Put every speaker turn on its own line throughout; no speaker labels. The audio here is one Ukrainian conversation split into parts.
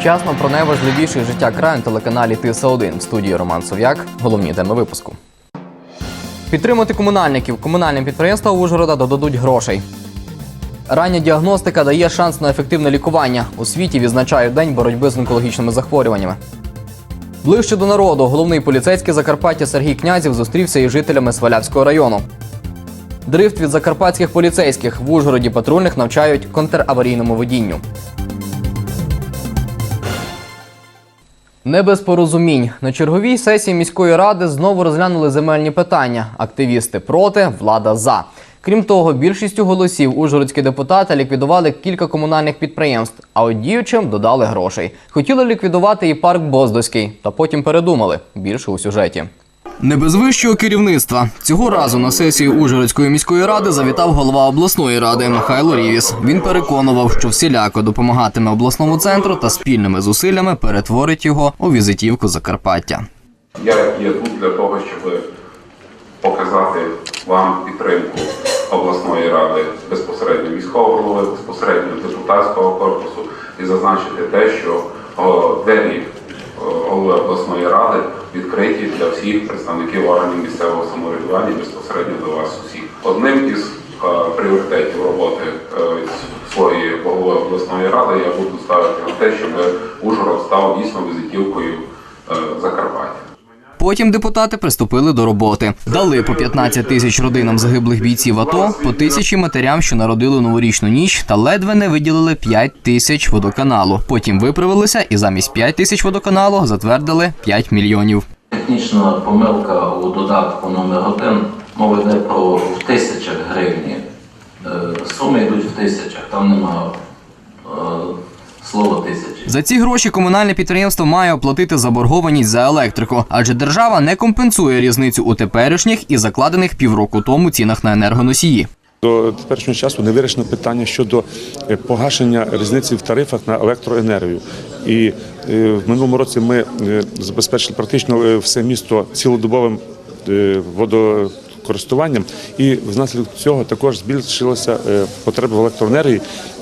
Вчасно про найважливіше життя краю на телеканалі Тиса 1 в студії Роман Сов'як. Головні теми випуску. Підтримати комунальників. Комунальним підприємствам Ужгорода додадуть грошей. Рання діагностика дає шанс на ефективне лікування. У світі відзначають день боротьби з онкологічними захворюваннями. Ближче до народу головний поліцейський Закарпаття Сергій Князів зустрівся із жителями Свалявського району. Дрифт від закарпатських поліцейських в Ужгороді патрульних навчають контраварійному водінню. Не без порозумінь. На черговій сесії міської ради знову розглянули земельні питання. Активісти проти, влада за. Крім того, більшістю голосів ужгородські депутати ліквідували кілька комунальних підприємств, а от діючим додали грошей. Хотіли ліквідувати і парк Боздоський, та потім передумали. Більше у сюжеті. Не без вищого керівництва цього разу на сесію Ужгородської міської ради завітав голова обласної ради Михайло Рівіс. Він переконував, що всіляко допомагатиме обласному центру та спільними зусиллями перетворить його у візитівку Закарпаття.
Я є тут для того, щоб показати вам підтримку обласної ради безпосередньо міського голови, безпосередньо депутатського корпусу і зазначити те, що двері голови обласної ради відкриті для всіх представників органів місцевого самоврядування безпосередньо до вас усіх. Одним із е, пріоритетів роботи е, своєї голови обласної ради я буду ставити на те, щоб Ужгород став дійсно візитівкою е, Закарпаття.
Потім депутати приступили до роботи. Дали по 15 тисяч родинам загиблих бійців АТО, по тисячі матерям, що народили новорічну ніч, та ледве не виділили 5 тисяч водоканалу. Потім виправилися і замість 5 тисяч водоканалу затвердили 5 мільйонів.
Технічна помилка у додатку номер 1 мова йде про в тисячах гривні. Е, Суми йдуть в тисячах, там нема слова тисячі.
За ці гроші комунальне підприємство має оплатити заборгованість за електрику, адже держава не компенсує різницю у теперішніх і закладених півроку тому цінах на енергоносії.
До теперішнього часу не вирішено питання щодо е, погашення різниці в тарифах на електроенергію. І е, в минулому році ми е, забезпечили практично все місто цілодобовим е, водокористуванням, і внаслідок цього також збільшилася е, потреба в електроенергії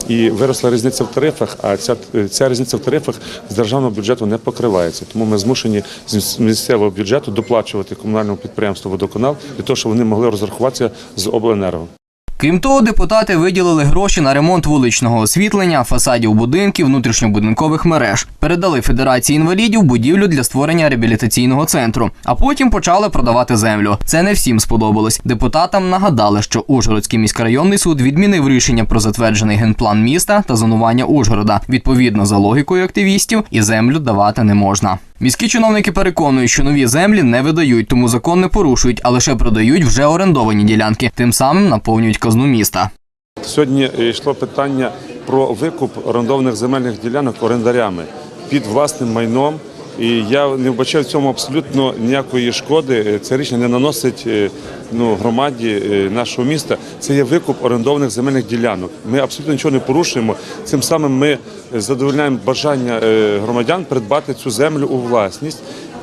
і виросла різниця в тарифах. А ця, е, ця різниця в тарифах з державного бюджету не покривається. Тому ми змушені з місцевого бюджету доплачувати комунальному підприємству водоканал для того, щоб вони могли розрахуватися з обленерго.
Крім того, депутати виділили гроші на ремонт вуличного освітлення, фасадів будинків, внутрішньобудинкових мереж, передали Федерації інвалідів будівлю для створення реабілітаційного центру, а потім почали продавати землю. Це не всім сподобалось. Депутатам нагадали, що Ужгородський міськрайонний суд відмінив рішення про затверджений генплан міста та зонування Ужгорода. Відповідно за логікою активістів, і землю давати не можна. Міські чиновники переконують, що нові землі не видають, тому закон не порушують, а лише продають вже орендовані ділянки, тим самим наповнюють казну міста.
Сьогодні йшло питання про викуп орендованих земельних ділянок орендарями під власним майном. І я не вбачаю в цьому абсолютно ніякої шкоди. Це рішення не наносить е, ну, громаді е, нашого міста. Це є викуп орендованих земельних ділянок. Ми абсолютно нічого не порушуємо. Цим самим ми задовольняємо бажання е, громадян придбати цю землю у власність.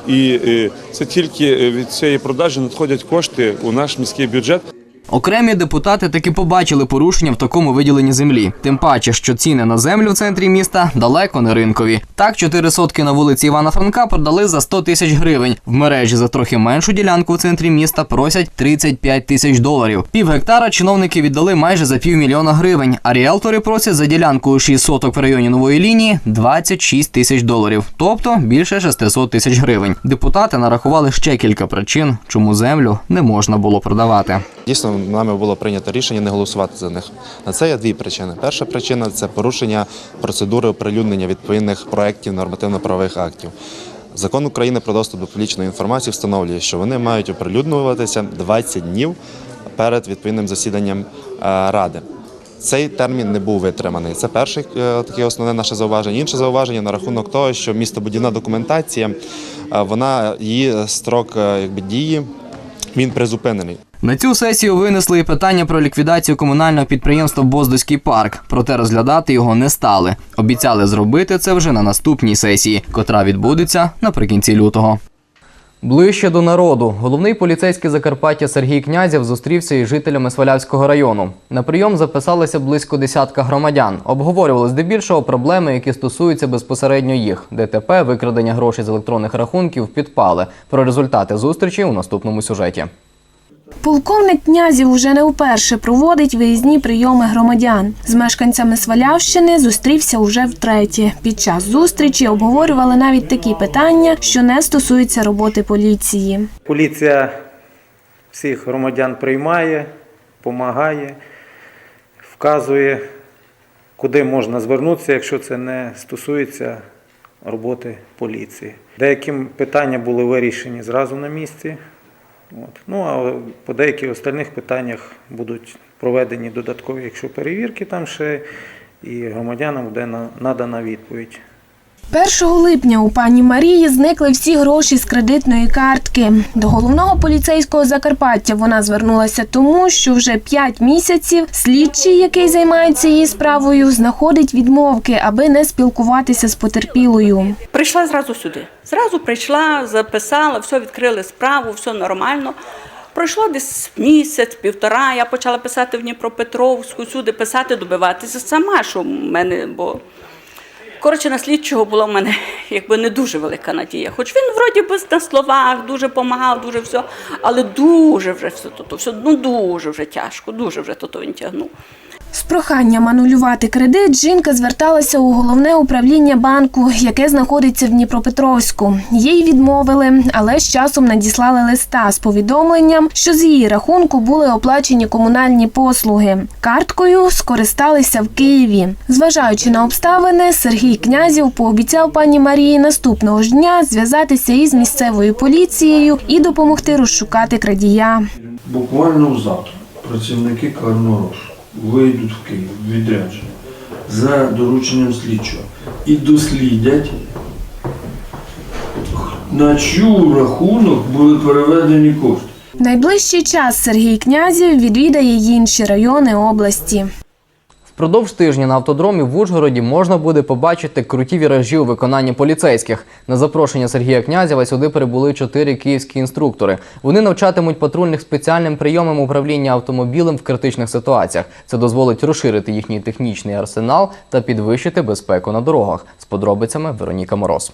І е, це тільки від цієї продажі надходять кошти у наш міський бюджет.
Окремі депутати таки побачили порушення в такому виділенні землі. Тим паче, що ціни на землю в центрі міста далеко не ринкові. Так, 4 сотки на вулиці Івана Франка продали за 100 тисяч гривень. В мережі за трохи меншу ділянку в центрі міста просять 35 тисяч доларів. Пів гектара чиновники віддали майже за півмільйона гривень, а ріелтори просять за ділянку у 6 соток в районі нової лінії 26 тисяч доларів, тобто більше 600 тисяч гривень. Депутати нарахували ще кілька причин, чому землю не можна було продавати.
Дійсно, нами було прийнято рішення не голосувати за них. На це є дві причини. Перша причина це порушення процедури оприлюднення відповідних проєктів нормативно-правових актів. Закон України про доступ до публічної інформації встановлює, що вони мають оприлюднюватися 20 днів перед відповідним засіданням е, ради. Цей термін не був витриманий. Це перше е, таке основне наше зауваження. Інше зауваження на рахунок того, що містобудівна документація, е, вона її строк якби дії він призупинений.
На цю сесію винесли і питання про ліквідацію комунального підприємства Боздоський парк, проте розглядати його не стали. Обіцяли зробити це вже на наступній сесії, котра відбудеться наприкінці лютого. Ближче до народу. Головний поліцейський Закарпаття Сергій Князєв зустрівся із жителями Свалявського району. На прийом записалися близько десятка громадян. Обговорювали здебільшого проблеми, які стосуються безпосередньо їх. ДТП, викрадення грошей з електронних рахунків, підпали. Про результати зустрічі у наступному сюжеті.
Полковник князів уже не вперше проводить виїзні прийоми громадян. З мешканцями Свалявщини зустрівся уже втретє. Під час зустрічі обговорювали навіть такі питання, що не стосуються роботи поліції.
Поліція всіх громадян приймає, допомагає, вказує, куди можна звернутися, якщо це не стосується роботи поліції. Деякі питання були вирішені зразу на місці. От. Ну, а по деяких остальних питаннях будуть проведені додаткові, якщо перевірки там ще, і громадянам буде надана відповідь.
1 липня у пані Марії зникли всі гроші з кредитної картки. До головного поліцейського Закарпаття вона звернулася тому, що вже 5 місяців слідчий, який займається її справою, знаходить відмовки, аби не спілкуватися з потерпілою.
Прийшла зразу сюди. Зразу прийшла, записала, все відкрили справу, все нормально. Пройшло десь місяць, півтора. Я почала писати в Дніпропетровську, сюди писати, добиватися сама, що в мене, бо коротше на слідчого була в мене якби не дуже велика надія. Хоч він вроді би на словах дуже допомагав, дуже все, але дуже вже все то, все ну дуже вже тяжко, дуже вже то він тягнув.
З проханням анулювати кредит жінка зверталася у головне управління банку, яке знаходиться в Дніпропетровську. Їй відмовили, але з часом надіслали листа з повідомленням, що з її рахунку були оплачені комунальні послуги. Карткою скористалися в Києві. Зважаючи на обставини, Сергій Князів пообіцяв пані Марії наступного ж дня зв'язатися із місцевою поліцією і допомогти розшукати крадія.
Буквально завтра працівники карного розшуку вийдуть в Київ відрядження за дорученням слідчого і дослідять, на чию рахунок були переведені кошти.
В найближчий час Сергій Князів відвідає інші райони області.
Впродовж тижня на автодромі в Ужгороді можна буде побачити круті віражі у виконанні поліцейських. На запрошення Сергія Князєва сюди прибули чотири київські інструктори. Вони навчатимуть патрульних спеціальним прийомам управління автомобілем в критичних ситуаціях. Це дозволить розширити їхній технічний арсенал та підвищити безпеку на дорогах. З подробицями Вероніка Мороз.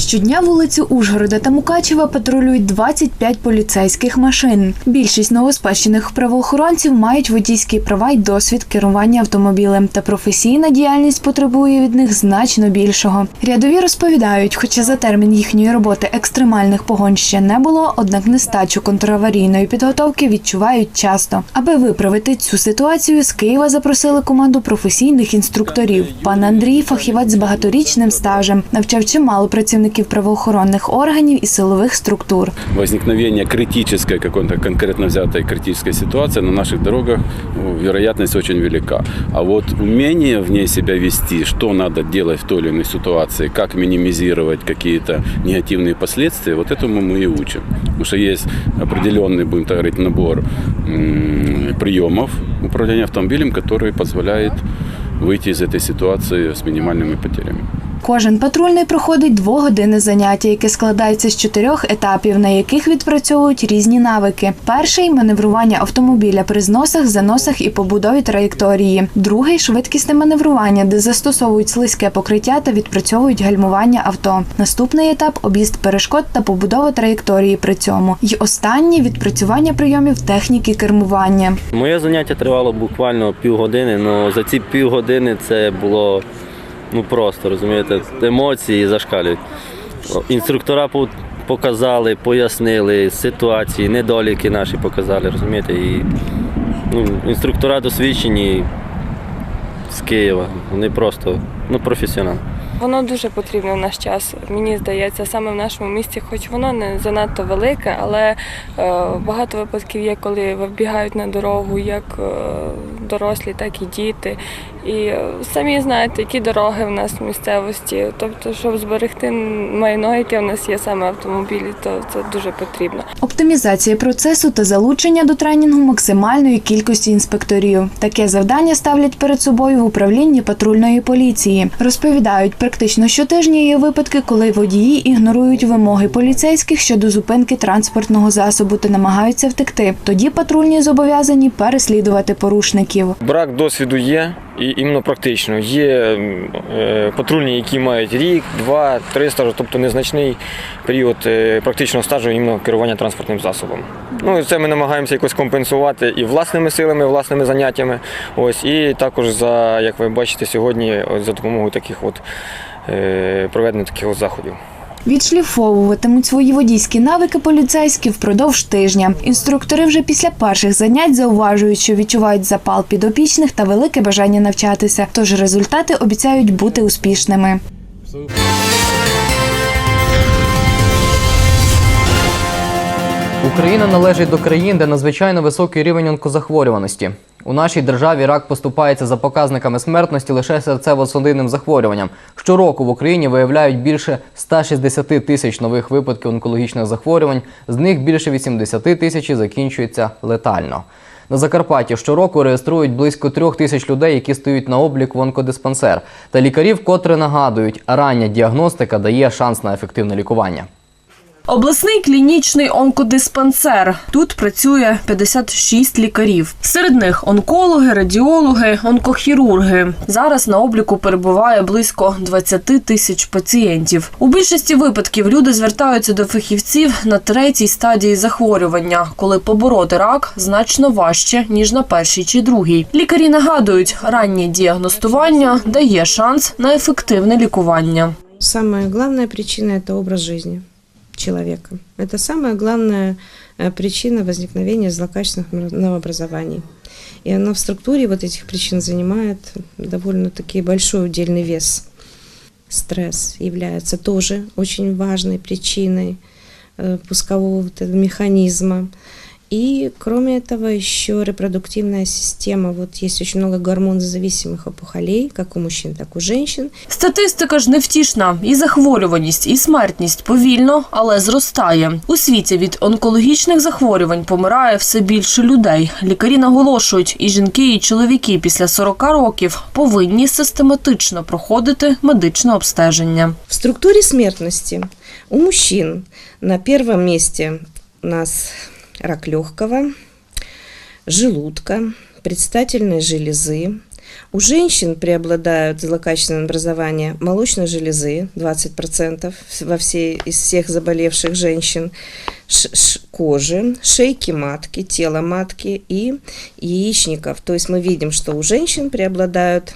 Щодня вулиці Ужгорода та Мукачева патрулюють 25 поліцейських машин. Більшість новоспечених правоохоронців мають водійські права й досвід керування автомобілем, та професійна діяльність потребує від них значно більшого. Рядові розповідають, хоча за термін їхньої роботи екстремальних погонь ще не було, однак нестачу контраварійної підготовки відчувають часто. Аби виправити цю ситуацію, з Києва запросили команду професійних інструкторів. Пан Андрій, фахівець з багаторічним стажем, навчав чимало працівників правоохоронних органів і силових структур.
возникновения критической какой-то конкретно взятой критической ситуации на наших дорогах ну, вероятность очень велика. А вот умение в ней себя вести, что надо делать в той или иной ситуации, как минимизировать какие-то негативные последствия, вот этому мы и учим. Потому что есть определенный, будем так говорить, набор м, приемов управления автомобилем, который позволяет выйти из этой ситуации с минимальными потерями.
Кожен патрульний проходить двогодинне заняття, яке складається з чотирьох етапів, на яких відпрацьовують різні навики. Перший маневрування автомобіля при зносах, заносах і побудові траєкторії. Другий швидкісне маневрування, де застосовують слизьке покриття та відпрацьовують гальмування авто. Наступний етап об'їзд перешкод та побудова траєкторії при цьому. І останній відпрацювання прийомів техніки кермування.
Моє заняття тривало буквально півгодини, але за ці півгодини це було ну просто розумієте, емоції зашкалюють. Інструктора показали, пояснили ситуації, недоліки наші показали, розумієте, і ну, інструктора досвідчені з Києва. Вони просто ну, професіонали.
Воно дуже потрібно в наш час, мені здається, саме в нашому місті, хоч воно не занадто велике, але е, багато випадків є, коли вибігають на дорогу як е, дорослі, так і діти. І самі знаєте, які дороги в нас в місцевості. Тобто, щоб зберегти майно, яке в нас є саме автомобілі, то це дуже потрібно.
Оптимізація процесу та залучення до тренінгу максимальної кількості інспекторів. Таке завдання ставлять перед собою в управлінні патрульної поліції. Розповідають, практично щотижня є випадки, коли водії ігнорують вимоги поліцейських щодо зупинки транспортного засобу та намагаються втекти. Тоді патрульні зобов'язані переслідувати порушників.
Брак досвіду є іменно практично. Є е, патрульні, які мають рік, два, три стажу, тобто незначний період е, практичного стажу іменно керування транспортним засобом. Ну це ми намагаємося якось компенсувати і власними силами, і власними заняттями. Ось і також за, як ви бачите, сьогодні за допомогою таких от е, проведення таких от заходів.
Відшліфовуватимуть свої водійські навики поліцейські впродовж тижня. Інструктори вже після перших занять зауважують, що відчувають запал підопічних та велике бажання навчатися. Тож результати обіцяють бути успішними.
Україна належить до країн, де надзвичайно високий рівень онкозахворюваності. У нашій державі рак поступається за показниками смертності лише серцево-судинним захворюванням. Щороку в Україні виявляють більше 160 тисяч нових випадків онкологічних захворювань, з них більше 80 тисяч закінчуються летально. На Закарпатті щороку реєструють близько трьох тисяч людей, які стають на облік в онкодиспансер. Та лікарів котре нагадують, рання діагностика дає шанс на ефективне лікування.
Обласний клінічний онкодиспансер. Тут працює 56 лікарів. Серед них онкологи, радіологи, онкохірурги. Зараз на обліку перебуває близько 20 тисяч пацієнтів. У більшості випадків люди звертаються до фахівців на третій стадії захворювання, коли побороти рак значно важче ніж на першій чи другій. Лікарі нагадують, раннє діагностування дає шанс на ефективне лікування.
Самая главная причина – это образ жизни человека. Это самая главная э, причина возникновения злокачественных новообразований. И она в структуре вот этих причин занимает довольно-таки большой удельный вес. Стресс является тоже очень важной причиной э, пускового вот этого механизма. И кроме этого еще репродуктивная система. Вот есть очень много гормонозависимых опухолей, как у мужчин, так и у женщин.
Статистика ж невтішна. І захворюваність, і смертність повільно, але зростає. У світі від онкологічних захворювань помирає все більше людей. Лікарі наголошують, і жінки, і чоловіки після 40 років повинні систематично проходити медичне обстеження.
В структуре смертности у мужчин на первом месте у нас рак легкого, желудка, предстательной железы. У женщин преобладают злокачественные образования молочной железы, 20% во всей, из всех заболевших женщин, ш- ш- кожи, шейки матки, тела матки и яичников. То есть мы видим, что у женщин преобладают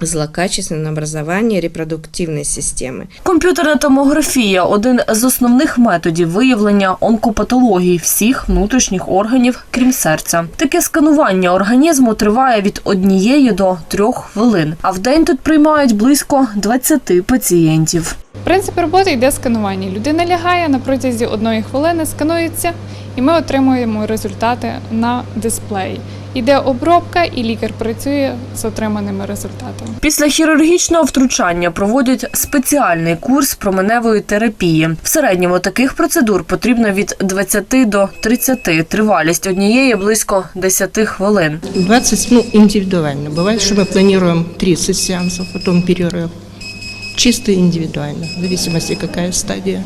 злокачественное образование репродуктивной системы.
Комп'ютерна томографія один з основних методів виявлення онкопатологій всіх внутрішніх органів, крім серця. Таке сканування організму триває від однієї до трьох хвилин. А в день тут приймають близько 20 пацієнтів.
Принцип роботи йде сканування. Людина лягає на протязі одної хвилини, сканується, і ми отримуємо результати на дисплеї. Іде обробка, і лікар працює з отриманими результатами.
Після хірургічного втручання проводять спеціальний курс променевої терапії. В середньому таких процедур потрібно від 20 до 30. Тривалість однієї близько 10 хвилин.
20, ну, индивидуально. Бывает, что мы планируем 30 сеансов, потом перерыв. Чисто индивидуально, в зависимости, какая стадия,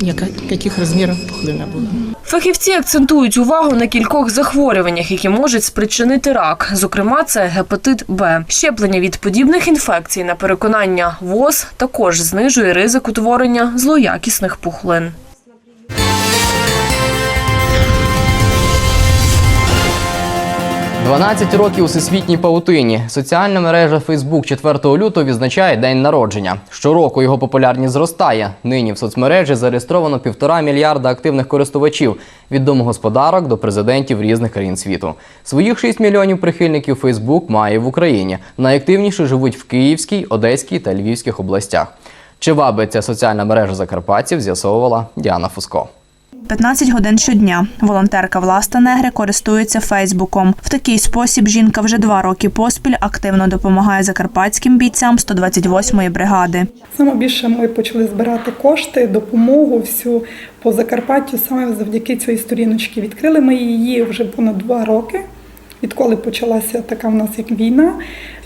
яка- каких размеров пухлина была.
Фахівці акцентують увагу на кількох захворюваннях, які можуть спричинити рак. Зокрема, це гепатит Б. Щеплення від подібних інфекцій на переконання ВОЗ також знижує ризик утворення злоякісних пухлин.
– 12 років у всесвітній паутині. Соціальна мережа Facebook 4 лютого відзначає день народження. Щороку його популярність зростає. Нині в соцмережі зареєстровано півтора мільярда активних користувачів від домогосподарок до президентів різних країн світу. Своїх 6 мільйонів прихильників Facebook має в Україні. Найактивніше живуть в Київській, Одеській та Львівських областях. Чи вабить ця соціальна мережа закарпатців, з'ясовувала Діана Фуско.
15 годин щодня. Волонтерка Власта Негри користується Фейсбуком. В такий спосіб жінка вже два роки поспіль активно допомагає закарпатським бійцям 128-ї бригади.
Саме більше ми почали збирати кошти, допомогу всю по Закарпаттю саме завдяки цій сторіночці. Відкрили ми її вже понад два роки. Відколи почалася така в нас як війна,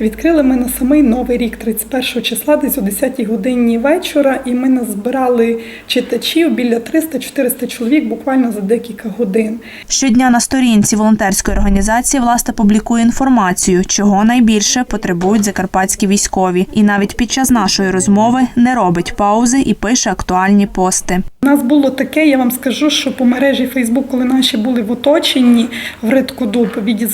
відкрили ми на самий новий рік, 31 числа, десь о 10 годині вечора, і ми назбирали читачів біля 300-400 чоловік буквально за декілька годин.
Щодня на сторінці волонтерської організації Власта публікує інформацію, чого найбільше потребують закарпатські військові, і навіть під час нашої розмови не робить паузи і пише актуальні пости.
У нас було таке, я вам скажу, що по мережі Фейсбук, коли наші були в оточенні в Риткодуб,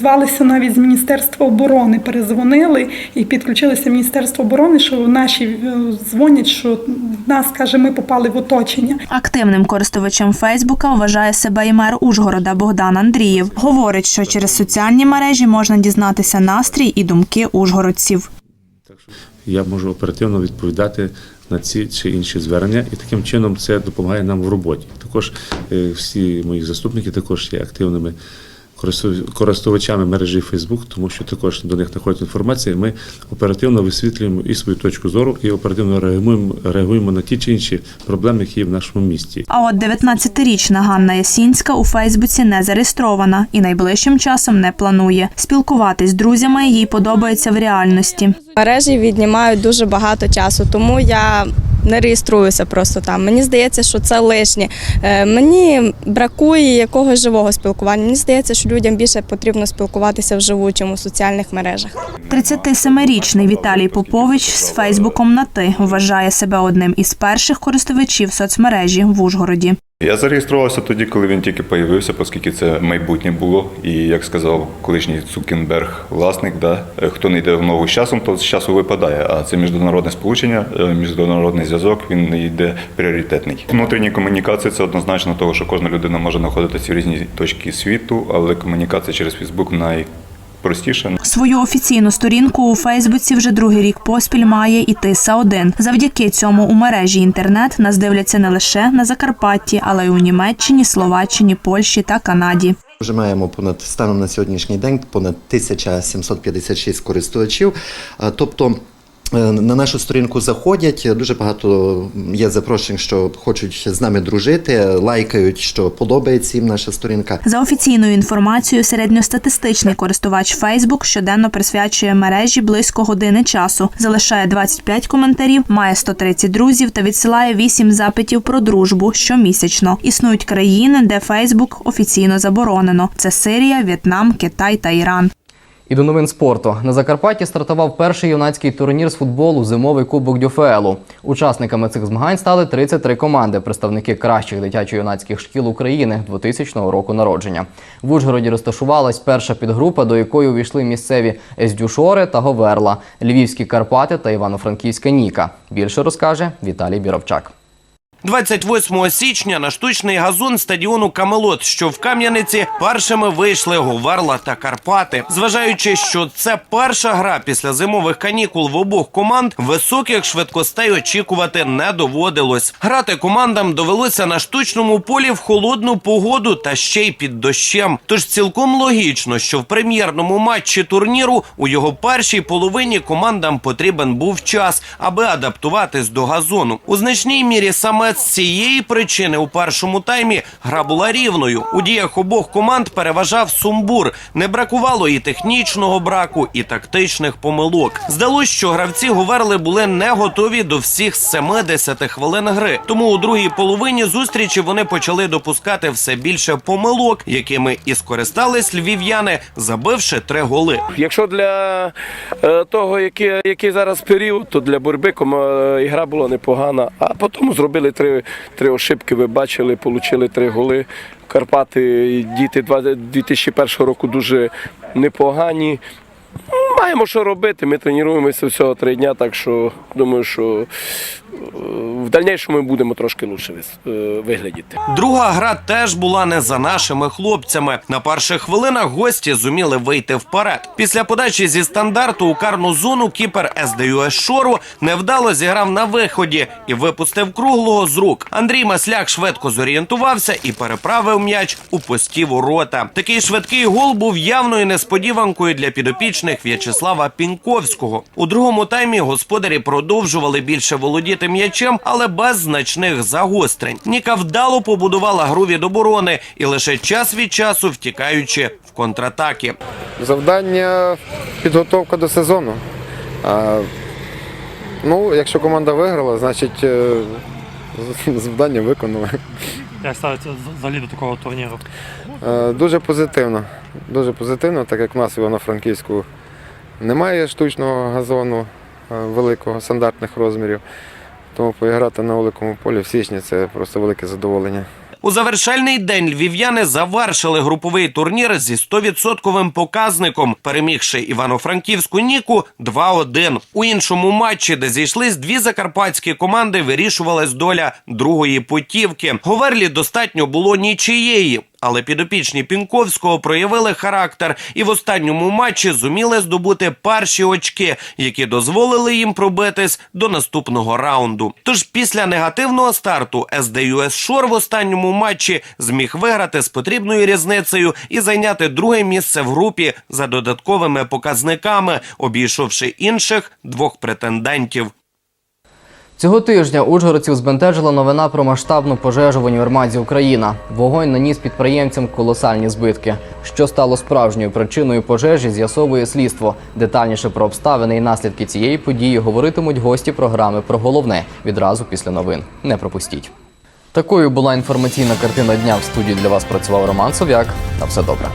відізвалися навіть з Міністерства оборони, перезвонили і підключилися в Міністерство оборони, що наші е, дзвонять, що нас каже, ми попали в оточення.
Активним користувачем Фейсбука вважає себе і мер Ужгорода Богдан Андрієв. Говорить, що через соціальні мережі можна дізнатися настрій і думки ужгородців.
Я можу оперативно відповідати на ці чи інші звернення, і таким чином це допомагає нам в роботі. Також е, всі мої заступники також є активними користувачами мережі Facebook, тому що також до них надходить інформація. Ми оперативно висвітлюємо і свою точку зору, і оперативно реагуємо, реагуємо на ті чи інші проблеми, які є в нашому місті.
А от 19-річна Ганна Ясінська у Фейсбуці не зареєстрована і найближчим часом не планує. Спілкуватись з друзями їй подобається в реальності.
Мережі віднімають дуже багато часу, тому я не реєструюся просто там. Мені здається, що це лишнє. Е, Мені бракує якогось живого спілкування. Мені здається, що людям більше потрібно спілкуватися вживу, чим у соціальних мережах.
37-річний Віталій Попович з Фейсбуком на ти вважає себе одним із перших користувачів соцмережі в Ужгороді.
Я зареєструвався тоді, коли він тільки появився, оскільки це майбутнє було. І як сказав колишній Цукенберг, власник, да, е, хто не йде в ногу з часом, то з часу випадає. А це міжнародне сполучення, е, міжнародний зв'язок, він не йде пріоритетний. Внутрішні комунікації це однозначно того, що кожна людина може знаходитися в різній точці світу, але комунікація через Фейсбук найпростіша.
Свою офіційну сторінку у Фейсбуці вже другий рік поспіль має і Тиса 1 Завдяки цьому у мережі інтернет нас дивляться не лише на Закарпатті, але й у Німеччині, Словаччині, Польщі та Канаді.
Вже маємо понад станом на сьогоднішній день понад 1756 користувачів. Тобто е, на нашу сторінку заходять. Дуже багато є запрошень, що хочуть з нами дружити, лайкають, що подобається їм наша сторінка.
За офіційною інформацією, середньостатистичний користувач Facebook щоденно присвячує мережі близько години часу, залишає 25 коментарів, має 130 друзів та відсилає 8 запитів про дружбу щомісячно. Існують країни, де Facebook офіційно заборонено: це Сирія, В'єтнам, Китай та Іран.
І до новин спорту на Закарпатті стартував перший юнацький турнір з футболу Зимовий кубок Дюфеелу. Учасниками цих змагань стали 33 команди, представники кращих дитячо-юнацьких шкіл України 2000 року народження. В Ужгороді розташувалась перша підгрупа, до якої увійшли місцеві Ездюшори та Говерла, Львівські Карпати та Івано-Франківська Ніка. Більше розкаже Віталій Біровчак.
28 січня на штучний газон стадіону Камелот, що в Кам'яниці, першими вийшли Говерла та Карпати. Зважаючи, що це перша гра після зимових канікул в обох команд, високих швидкостей очікувати не доводилось. Грати командам довелося на штучному полі в холодну погоду та ще й під дощем. Тож цілком логічно, що в прем'єрному матчі турніру у його першій половині командам потрібен був час, аби адаптуватись до газону. У значній мірі саме з цієї причини у першому таймі гра була рівною. У діях обох команд переважав сумбур. Не бракувало і технічного браку, і тактичних помилок. Здалось, що гравці Говерли були не готові до всіх 70 хвилин гри. Тому у другій половині зустрічі вони почали допускати все більше помилок, якими і скористались львів'яни, забивши три голи.
Якщо для е, того, який, який зараз період, то для боротьби кома- ігра була непогана. А потім зробили три, три ошибки. Ви бачили, отримали три голи. Карпати діти два- 2001 року дуже непогані. Маємо що робити. Ми тренуємося всього три дня, так що думаю, що в дальнішому ми будемо трошки лучше е, виглядіти.
Друга гра теж була не за нашими хлопцями. На перших хвилинах гості зуміли вийти вперед. Після подачі зі стандарту у карну зону кіпер СДЮС Шору невдало зіграв на виході і випустив круглого з рук. Андрій Масляк швидко зорієнтувався і переправив м'яч у пусті ворота. Такий швидкий гол був явною несподіванкою для підопічних В'ячеслава Піньковського. У другому таймі господарі продовжували більше володіти м'ячем, але без значних загострень. Ніка вдало побудувала гру від оборони і лише час від часу втікаючи в контратаки.
Завдання підготовка до сезону. А, ну, якщо команда виграла, значить е, завдання виконали.
Як ставиться взагалі до такого турніру?
Е, Дуже позитивно. Дуже позитивно, так як в нас в Івано-Франківську немає штучного газону е, великого, стандартних розмірів. Тому поіграти на великому полі в січні це просто велике задоволення.
У завершальний день львів'яни завершили груповий турнір зі 100% показником, перемігши Івано-Франківську Ніку 2-1. У іншому матчі, де зійшлись дві закарпатські команди, вирішувалась доля другої путівки. Говерлі достатньо було нічиєї. Але підопічні Пінковського проявили характер і в останньому матчі зуміли здобути перші очки, які дозволили їм пробитись до наступного раунду. Тож після негативного старту СДЮС Шор в останньому матчі зміг виграти з потрібною різницею і зайняти друге місце в групі за додатковими показниками, обійшовши інших двох претендентів.
Цього тижня ужгородців збентежила новина про масштабну пожежу в універмазі Україна. Вогонь наніс підприємцям колосальні збитки. Що стало справжньою причиною пожежі, з'ясовує слідство. Детальніше про обставини і наслідки цієї події говоритимуть гості програми про головне відразу після новин. Не пропустіть. Такою була інформаційна картина дня в студії. Для вас працював Роман Сов'як. На все добре.